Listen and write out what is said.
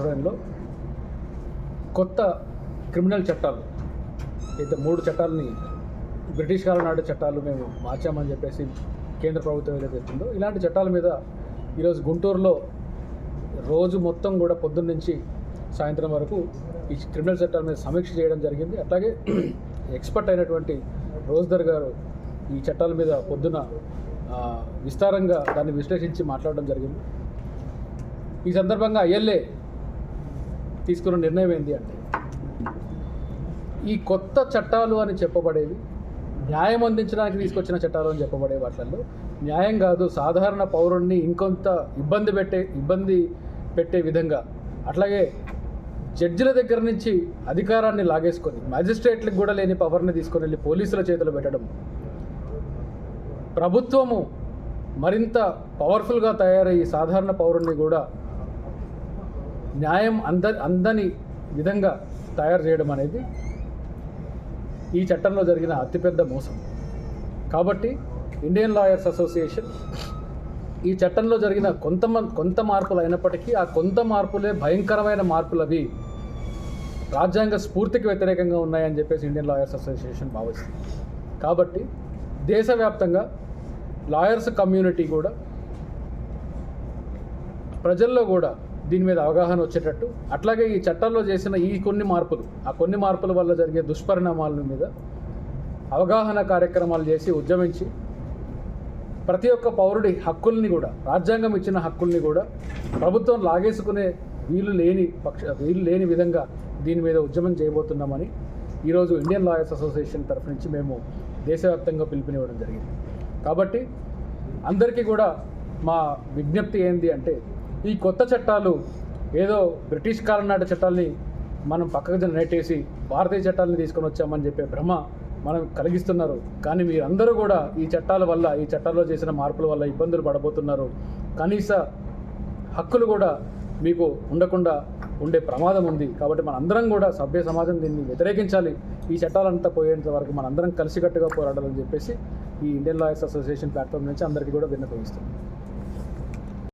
ఆధ్వర్యంలో కొత్త క్రిమినల్ చట్టాలు అయితే మూడు చట్టాలని బ్రిటిష్ కాలం నాటి చట్టాలు మేము మార్చామని చెప్పేసి కేంద్ర ప్రభుత్వం ఏదైతే చెప్తుందో ఇలాంటి చట్టాల మీద ఈరోజు గుంటూరులో రోజు మొత్తం కూడా పొద్దున్న నుంచి సాయంత్రం వరకు ఈ క్రిమినల్ చట్టాల మీద సమీక్ష చేయడం జరిగింది. అట్లాగే ఎక్స్పర్ట్ అయినటువంటి రోజ్దర్ గారు ఈ చట్టాల మీద పొద్దున విస్తారంగా దాన్ని విశ్లేషించి మాట్లాడడం జరిగింది. ఈ సందర్భంగా ఐఎల్ఏ తీసుకున్న నిర్ణయం ఏంటి అంటే ఈ కొత్త చట్టాలు అని చెప్పబడేవి న్యాయం అందించడానికి తీసుకొచ్చిన చట్టాలు అని చెప్పబడే వాటిల్లో. న్యాయం కాదు సాధారణ పౌరుణ్ణి ఇంకొంత ఇబ్బంది పెట్టే ఇబ్బంది పెట్టే విధంగా. అట్లాగే జడ్జిల దగ్గర నుంచి అధికారాన్ని లాగేసుకొని మ్యాజిస్ట్రేట్లకు కూడా లేని పవర్ని తీసుకొని వెళ్ళి పోలీసుల చేతిలో పెట్టడం. ప్రభుత్వము మరింత పవర్ఫుల్గా తయారయ్యి సాధారణ పౌరుణ్ణి కూడా న్యాయం అంద అందని విధంగా తయారు చేయడం అనేది ఈ చట్టంలో జరిగిన అతిపెద్ద మోసం. కాబట్టి ఇండియన్ లాయర్స్ అసోసియేషన్ ఈ చట్టంలో జరిగిన కొంత కొంత మార్పులు అయినప్పటికీ ఆ కొంత మార్పులే భయంకరమైన మార్పులు అవి రాజ్యాంగ స్ఫూర్తికి వ్యతిరేకంగా ఉన్నాయని చెప్పేసి ఇండియన్ లాయర్స్ అసోసియేషన్ భావిస్తుంది. కాబట్టి దేశవ్యాప్తంగా లాయర్స్ కమ్యూనిటీ కూడా ప్రజల్లో కూడా దీని మీద అవగాహన వచ్చేటట్టు. అట్లాగే ఈ చట్టాల్లో చేసిన ఈ కొన్ని మార్పులు ఆ కొన్ని మార్పుల వల్ల జరిగే దుష్పరిణామాల మీద అవగాహన కార్యక్రమాలు చేసి ఉద్యమించి ప్రతి ఒక్క పౌరుడి హక్కుల్ని కూడా రాజ్యాంగం ఇచ్చిన హక్కుల్ని కూడా ప్రభుత్వం లాగేసుకునే వీలు లేని పక్ష వీలు లేని విధంగా దీని మీద ఉద్యమం చేయబోతున్నామని ఈరోజు ఇండియన్ లాయర్స్ అసోసియేషన్ తరఫు నుంచి మేము దేశవ్యాప్తంగా పిలుపునివ్వడం జరిగింది. కాబట్టి అందరికీ కూడా మా విజ్ఞప్తి ఏంటి అంటే ఈ కొత్త చట్టాలు ఏదో బ్రిటిష్ కాలం నాటి చట్టాల్ని మనం పక్కకు నెట్టేసి భారతీయ చట్టాలని తీసుకొని వచ్చామని చెప్పే భ్రమ మనం కలిగిస్తున్నారు. కానీ మీరందరూ కూడా ఈ చట్టాల వల్ల ఈ చట్టాల్లో చేసిన మార్పుల వల్ల ఇబ్బందులు పడబోతున్నారు. కనీస హక్కులు కూడా మీకు ఉండకుండా ఉండే ప్రమాదం ఉంది. కాబట్టి మనందరం కూడా సభ్య సమాజం దీన్ని వ్యతిరేకించాలి. ఈ చట్టాలంతా పోయేంత వరకు మనందరం కలిసికట్టుగా పోరాడాలని చెప్పేసి ఈ ఇండియన్ లాయర్స్ అసోసియేషన్ ప్లాట్ఫామ్ నుంచి అందరికీ కూడా విన్నపగిస్తుంది